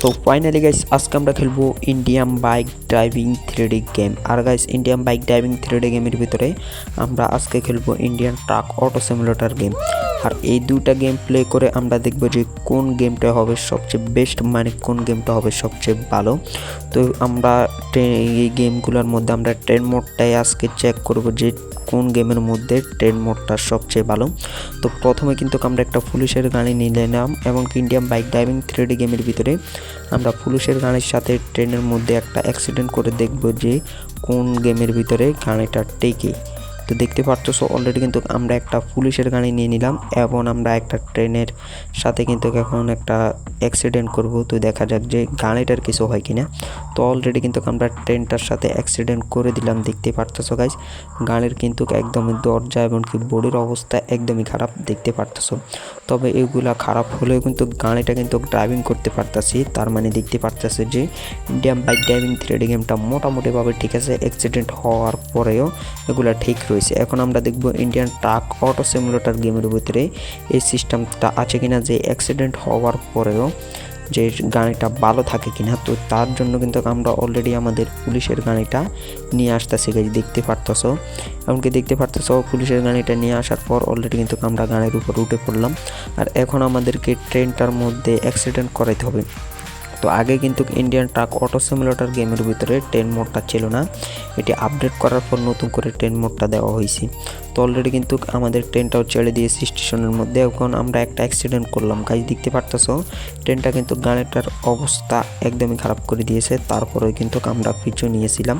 তো finally guys আজকে আমরা খেলব Indian bike driving three D game আর guys Indian bike driving three D গেমের ভিতরে আমরা আজকে খেলব Indian truck auto simulator game আর এই দুটা গেম প্লে করে আমরা দেখব যে কোন গেমটা হবে সবচেয়ে বেস্ট মানে কোন গেমটা হবে সবচেয়ে ভালো। তো আমরা এই গেমগুলোর মধ্যে আমরা ট্রেন মোডটাই আজকে চেক করব যে কোন গেমের মধ্যে ট্রেন মোডটা সবচেয়ে ভালো। তো প্রথমে কিন্তু আমরা একটা পুলিশের গাড়ি নিলাম এবং ইন্ডিয়ান বাইক ড্রাইভিং থ্রিডি গেমের ভিতরে আমরা পুলিশের গাড়ির সাথে ট্রেনের মধ্যে একটা অ্যাক্সিডেন্ট করে দেখব যে কোন গেমের ভিতরে গাড়িটা টেকে। তো দেখতে পাচ্ছ অলরেডি কিন্তু আমরা একটা পুলিশের গাড়ি নিয়ে নিলাম এবং আমরা একটা ট্রেনের সাথে কিন্তু এখন একটা অ্যাক্সিডেন্ট করব। তো দেখা যাক যে গাড়িটার কিছু হয় কিনা। তো অলরেডি কিন্তু আমরা ট্রেনটার সাথে অ্যাক্সিডেন্ট করে দিলাম, দেখতে পারতেছো গাইজ গাড়ির কিন্তু একদমই দরজা এমনকি বডির অবস্থা একদমই খারাপ, দেখতে পারতেছো? তবে এগুলা খারাপ হলেও কিন্তু গাড়িটা কিন্তু ড্রাইভিং করতে পারতাছি। তার মানে দেখতে পারতেছে যে ইন্ডিয়ান বাইক ড্রাইভিং থ্রিডি গেমটা মোটামুটিভাবে ঠিক আছে অ্যাক্সিডেন্ট হওয়ার পরেও এগুলা ঠিক রয়েছে। এখন আমরা দেখব ইন্ডিয়ান ট্রাক অটো সিমুলেটর গেমের ভিতরে এই সিস্টেমটা আছে কিনা, যে অ্যাক্সিডেন্ট হওয়ার পরেও যে গাড়িটা ভালো থাকে কিনা। তো তার জন্য কিন্তু আমরা অলরেডি আমাদের পুলিশের গাড়িটা নিয়ে আসতেছি গাইজ দেখতে পারতেছো? এমনকি দেখতে পারতেছো, পুলিশের গাড়িটা নিয়ে আসার পর অলরেডি কিন্তু আমরা গাড়ির উপর উঠে পড়লাম। আর এখন আমাদেরকে ট্রেনটার মধ্যে অ্যাক্সিডেন্ট করাইতে হবে। তো আগে কিন্তু ইন্ডিয়ান ট্রাক অটো সিমুলেটর গেমের ভিতরে ট্রেন মোডটা ছিল না। এটি আপডেট করার পর নতুন করে ট্রেন মোডটা দেওয়া হয়েছে। তো অলরেডি কিন্তু আমাদের ট্রেনটাও ছেড়ে দিয়েছি স্টেশনের মধ্যে। এখন আমরা একটা অ্যাক্সিডেন্ট করলাম। গাড়ি দেখতে পারতেছো? ট্রেনটা কিন্তু গাড়িটার অবস্থা একদমই খারাপ করে দিয়েছে। তারপরে কিন্তু আমরা পিছু নিয়েছিলাম।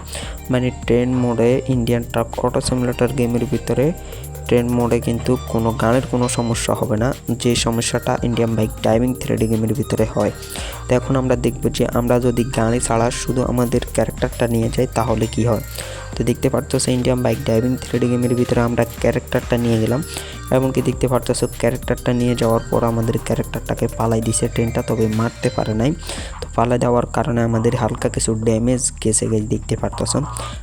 মানে ট্রেন মোডে ইন্ডিয়ান ট্রাক অটো সিমুলেটর গেমের ভিতরে ট্রেন মোডে কিন্তু কোনো গানের কোনো সমস্যা হবে না। যে সমস্যাটা ইন্ডিয়ান বাইক ড্রাইভিং থ্রেডি গেমের ভিতরে হয়। তো এখন আমরা দেখব যে আমরা যদি গাড়ি ছাড়া শুধু আমাদের ক্যারেক্টারটা নিয়ে যাই, তাহলে কি হয়? তো দেখতে পারতেছো, ইন্ডিয়ান বাইক ড্রাইভিং থ্রেডি গেমের ভিতরে আমরা ক্যারেক্টারটা নিয়ে গেলাম। এমনকি দেখতে পারতেছো ক্যারেক্টারটা নিয়ে যাওয়ার পর আমাদের ক্যারেক্টারটাকে পালাই দিছে ট্রেনটা তবে মারতে পারে নাই। তো পালাই দেওয়ার কারণে আমাদের হালকা কিছু ড্যামেজ গেছে গেছে দেখতে পারতেছো।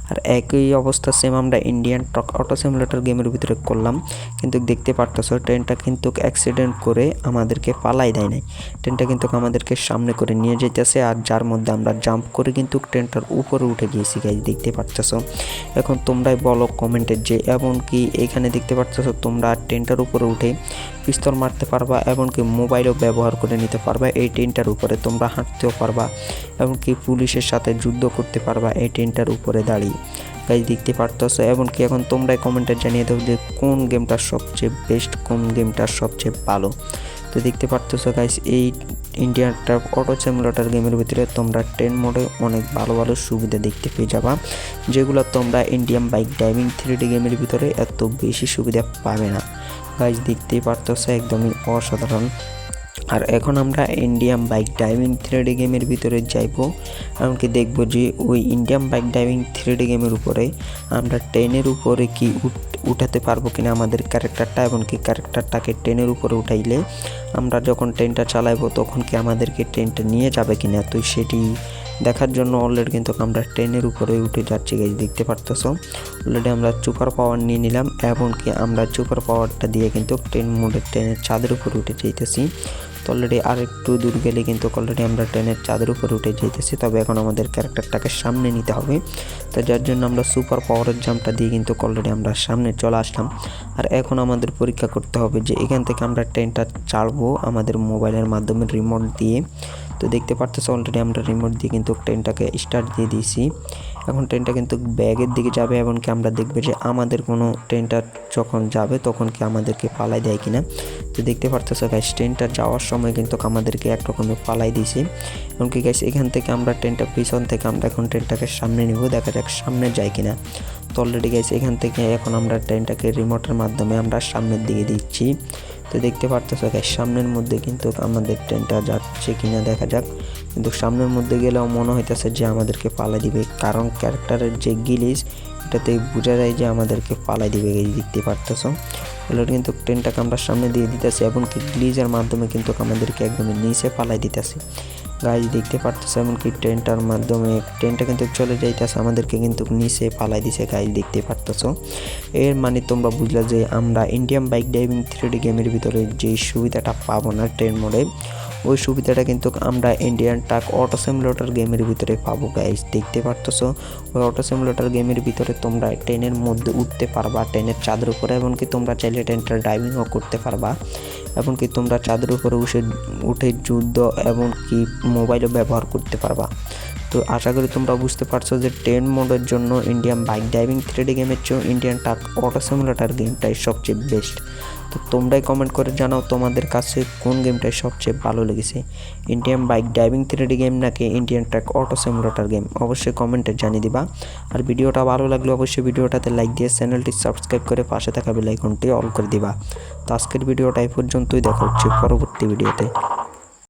আর একই অবস্থা সেম আমরা ইন্ডিয়ান ট্রাক অটো সিমুলেটর গেমের ভিতরে করলাম। কিন্তু দেখতে পারতেছো ট্রেনটা কিন্তু অ্যাক্সিডেন্ট করে আমাদেরকে পালাই দেয় নাই। ট্রেনটা কিন্তু আমাদেরকে সামনে করে নিয়ে যেতেছে আর যার মধ্যে আমরা জাম্প করে কিন্তু ট্রেনটার উপরে উঠে গিয়েছি গাইজ দেখতে পারতেছো। এখন তোমরাই বলো কমেন্টে যে, এমনকি এখানে দেখতে পারতেছো, তোমরা ট্রেনটার উপরে উঠে পিস্তল মারতে পারবা এমনকি মোবাইলও ব্যবহার করে নিতে পারবা। এই ট্রেনটার উপরে তোমরা হাঁটতেও পারবা এমনকি পুলিশের সাথে যুদ্ধ করতে পারবা এই ট্রেনটার উপরে দাঁড়িয়ে। গাইজ দেখতে পারতেছো? এমনকি এখন তোমরাই কমেন্টে জানিয়ে দেবো যে কোন গেমটা সবচেয়ে বেস্ট কোন গেমটা সবচেয়ে ভালো। তো দেখতে পারতেছো গাইস এই ইন্ডিয়ান ট্রাক অটো সিমুলেটর গেমের ভিতরে তোমরা ট্রেন মোডে অনেক ভালো ভালো সুবিধা দেখতে পেয়ে যাবা, যেগুলো তোমরা ইন্ডিয়ান বাইক ড্রাইভিং থ্রিডি গেমের ভিতরে এত বেশি সুবিধা পাবে না। গাইস দেখতেই পারতেছো, একদমই অসাধারণ। আর এখন আমরা ইন্ডিয়ান বাইক ড্রাইভিং থ্রিডি গেমের ভিতরে যাইবো, এমনকি দেখব যে ওই ইন্ডিয়ান বাইক ড্রাইভিং থ্রিডি গেমের উপরে আমরা ট্রেনের উপরে কি উঠ- উঠাতে পারব কিনা আমাদের ক্যারেক্টারটা এমনকি ক্যারেক্টারটাকে ট্রেনের উপরে উঠাইলে আমরা যখন ট্রেনটা চালাইবো তখন কি আমাদেরকে ট্রেনটা নিয়ে যাবে কিনা? তো সেটি দেখার জন্য অলরেডি কিন্তু আমরা ট্রেনের উপরে উঠে যাচ্ছি গাইজ দেখতে পারতেছো? অলরেডি আমরা সুপার পাওয়ার নিয়ে নিলাম এমনকি আমরা সুপার পাওয়ারটা দিয়ে কিন্তু ট্রেন মোডে, ট্রেনের চাঁদের উপরে উঠে যেতেছি তো অলরেডি আর একটু দূর গেলে কিন্তু অলরেডি আমরা ট্রেনের চাঁদের উপরে উঠে যেতেছি তবে এখন আমাদের ক্যারেক্টারটাকে সামনে নিতে হবে। তো যার জন্য আমরা সুপার পাওয়ারের জাম্পটা দিয়ে কিন্তু অলরেডি আমরা সামনে চলে আসলাম। আর এখন আমাদের পরীক্ষা করতে হবে যে এখান থেকে আমরা ট্রেনটা চাড়বো আমাদের মোবাইলের মাধ্যমে রিমোট দিয়ে। তো দেখতে পারতেছো অলরেডি আমরা রিমোট দিয়ে কিন্তু ট্রেনটাকে স্টার্ট দিয়ে দিয়েছি। এখন ট্রেনটা কিন্তু ব্যাগের দিকে যাবে, এমনকি আমরা দেখব যে আমাদের কোনো ট্রেনটা যখন যাবে তখন কি আমাদেরকে পালাই দেয় কিনা। তো দেখতে পারতেছো গাইস ট্রেনটা যাওয়ার সময় কিন্তু আমাদেরকে একরকমের পালাই দিয়েছে। এমনকি গাইস এখান থেকে আমরা ট্রেনটা পিছন থেকে আমরা এখন ট্রেনটাকে সামনে নিব, দেখা যাক সামনে যায় কিনা। তো অলরেডি গাইস এখান থেকে এখন আমরা ট্রেনটাকে রিমোটের মাধ্যমে আমরা সামনের দিকে দিচ্ছি। তো দেখতে পারতেছো গ্যাস সামনের মধ্যে কিন্তু আমাদের ট্রেনটা যাচ্ছে কিনা দেখা যাক। কিন্তু সামনের মধ্যে গেলেও মনে হইতেছে যে আমাদেরকে পালাই দিবে। কারণ ক্যারেক্টারের যে গিলিস এটাতে বোঝা যায় যে আমাদেরকে পালাই দিবে এই দেখতে পারতেছো? এগুলো কিন্তু ট্রেনটাকে আমরা সামনে দিয়ে দিতেছি, এমনকি গ্লিজের মাধ্যমে কিন্তু আমাদেরকে একদম নিচে পালাই দিতেছি। গাইজ দেখতে পারতেছে এমনকি ট্রেনটার মাধ্যমে, ট্রেনটা কিন্তু চলে যাইতেছে, আমাদেরকে কিন্তু নিচে পালাই দিছে গাইজ দেখতে পারতেছো। এর মানে তোমরা বুঝলা যে আমরা ইন্ডিয়ান বাইক ড্রাইভিং থ্রিডি গেমের ভিতরে যে সুবিধাটা পাবো না ট্রেন মোডে ওই সুবিধাটা কিন্তু আমরা ইন্ডিয়ান টাক অটো সিমুলেটর গেমের ভিতরে পাবো গাইজ দেখতে পারতেছো? ওই অটো সিমুলেটর গেমের ভিতরে তোমরা ট্রেনের মধ্যে উঠতে পারবা, ট্রেনের চাঁদের উপরে, এমনকি তোমরা চাইলে ট্রেনটা ড্রাইভিংও করতে পারবা। এমনকি তোমরা চাঁদের উপরে উঠে উঠে যুদ্ধ, এমনকি মোবাইলও ব্যবহার করতে পারবা। তো আশা করি তোমরা বুঝতে পারছ যে ট্রেন মোডের জন্য ইন্ডিয়ান বাইক ড্রাইভিং থ্রিডি গেমের চেয়েও ইন্ডিয়ান টাক অটো সিমুলেটার গেমটাই সবচেয়ে বেস্ট তো তোমরাই কমেন্ট করে জানাও তোমাদের কাছে কোন গেমটাই সবচেয়ে ভালো লেগেছে। Indian bike driving three D game নাকি Indian truck auto simulator game অবশ্যই কমেন্টে জানিয়ে দিবা। আর ভিডিওটা ভালো লাগলে অবশ্যই ভিডিওটাতে লাইক দিয়ে চ্যানেলটি সাবস্ক্রাইব করে পাশে থাকা বেল আইকনটি অল করে দিবা। তো আজকের ভিডিওটা এই পর্যন্তই। দেখা হচ্ছে পরবর্তী ভিডিওতে।